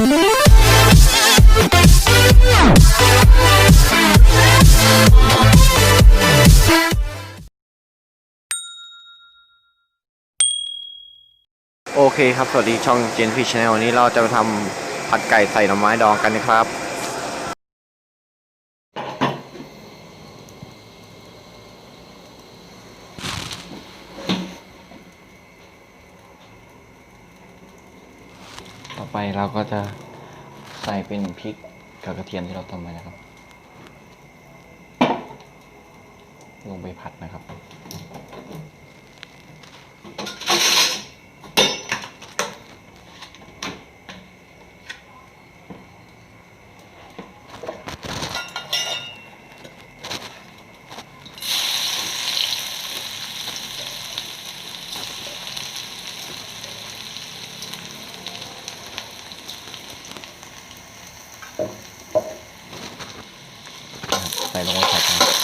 โอเคครับ สวัสดีช่องเจนพีชแนลวันนี้เราจะมาทำผัดไก่ใส่หน่อไม้ดองกันนะครับ ต่อไปเราก็จะใส่เป็นพริกกับกระเทียมที่เราทำไว้นะครับ ลงไปผัดนะครับ ลงไปผัดกัน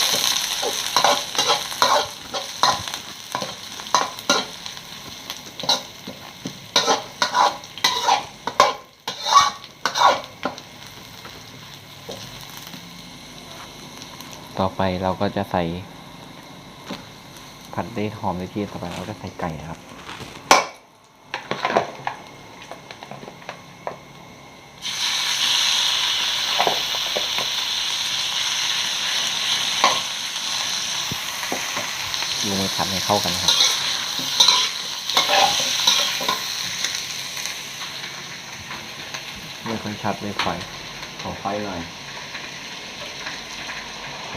ต่อไปเราก็จะใส่ผัดได้หอมได้ที่ต่อไปเราก็ใส่ไก่ครับ ลงไปผัดให้เข้ากันครับไม่ค่อยชัดเลยไฟขอไฟหน่อยโอเค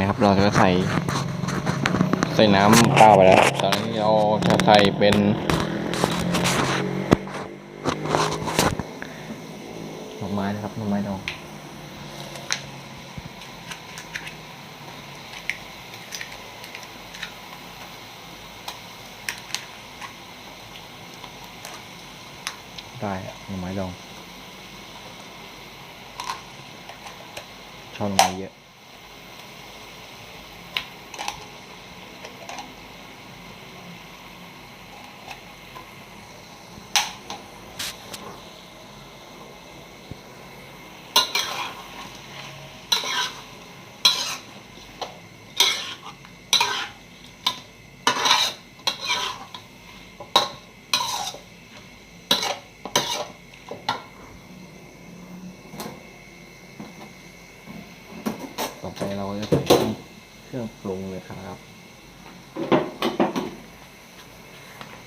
นะครับเราจะใส่ใส่น้ำเปล่าไปแล้ว ตอนนี้เราจะใส่เป็นหน่อ ไม้นะครับหน่อไม้ดองได้หน่อไม้ดองชอบหน่อไม้เยอะ ต่อไปเราจะใส่เครื่องปรุงเลยครับ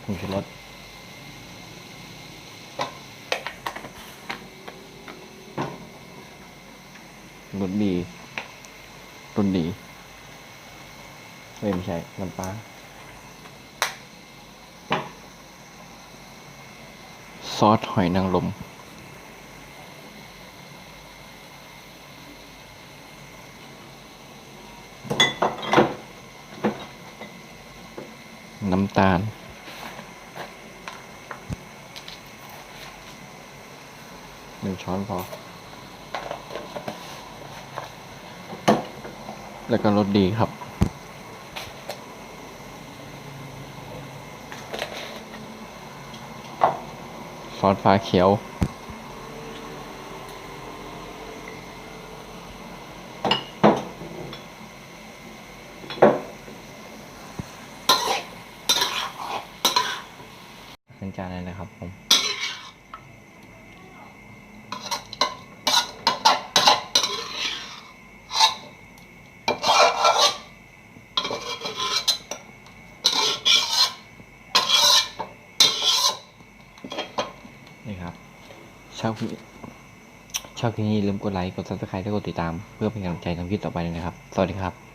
ผงชูรสรสดีรสดีเฮ้ยไม่ใช่น้ำปลาซอสหอยนางรม น้ำตาล หนึ่งช้อนพอ แล้วก็รสดีครับ ซอสฟ้าเขียว เป็นจานเลยนะครับผมนี่ครับชอบชอบคลิปนี้ลืมกดไลค์ กด subscribe และกดติดตาม เพื่อเป็นกำลังใจทำคลิปต่อไปด้วยนะครับ สวัสดีครับ